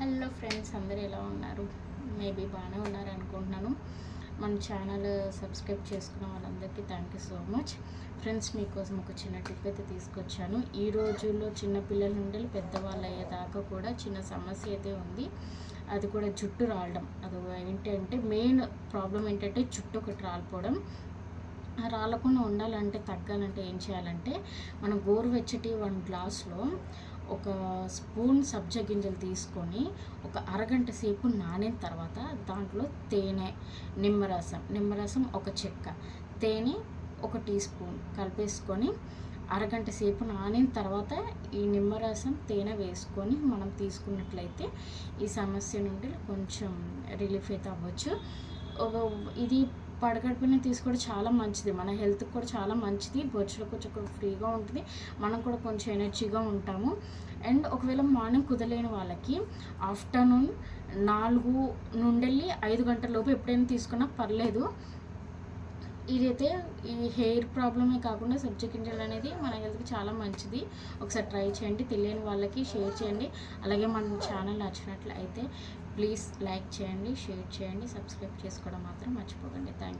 Hello friends అందరు ఎలా ఉన్నారు? మేబీ బాగానే ఉన్నారు అనుకుంటున్నాను. మన ఛానల్ సబ్స్క్రైబ్ చేసుకున్న వాళ్ళందరికీ thank you so much friends మీకోసం ఒక చిన్న టిప్ అయితే తీసుకొచ్చాను. ఈ రోజుల్లో చిన్నపిల్లల నుండి పెద్దవాళ్ళు అయ్యేదాకా కూడా చిన్న సమస్య అయితే ఉంది. అది కూడా జుట్టు రాలడం. అది ఏంటంటే మెయిన్ ప్రాబ్లం ఏంటంటే జుట్టు ఒకటి రాలిపోవడం. రాలకుండా ఉండాలంటే తగ్గాలంటే ఏం చేయాలంటే మనం గోరువెచ్చటి వన్ గ్లాస్లో ఒక స్పూన్ సబ్జా గింజలు తీసుకొని ఒక అరగంట సేపు నానిన తర్వాత దాంట్లో తేనె నిమ్మరసం నిమ్మరసం ఒక చెక్క తేనె ఒక టీ స్పూన్ కలిపేసుకొని అరగంట సేపు నానిన తర్వాత ఈ నిమ్మరసం తేనె వేసుకొని మనం తీసుకున్నట్లయితే ఈ సమస్య నుండి కొంచెం రిలీఫ్ అయితే అవ్వచ్చు. ఇది పడగడుపుని తీసుకోవడం చాలా మంచిది. మన హెల్త్కి కూడా చాలా మంచిది. బొచ్చులో కొంచెం ఫ్రీగా ఉంటుంది. మనం కూడా కొంచెం ఎనర్జీగా ఉంటాము. అండ్ ఒకవేళ మార్నింగ్ కుదలేని వాళ్ళకి ఆఫ్టర్నూన్ నాలుగు నుండి ఐదు గంటల లోపు ఎప్పుడైనా తీసుకున్నా పర్లేదు. ఇదైతే ఈ హెయిర్ ప్రాబ్లమే కాకుండా సబ్జెక్ట్ గింజలు అనేది మన హెల్త్కి చాలా మంచిది. ఒకసారి ట్రై చేయండి తెలియని వాళ్ళకి షేర్ చేయండి. అలాగే మన ఛానల్ నచ్చినట్లయితే ప్లీజ్ లైక్ చేయండి షేర్ చేయండి సబ్స్క్రైబ్ చేసుకోవడం మాత్రం మర్చిపోకండి. Thank you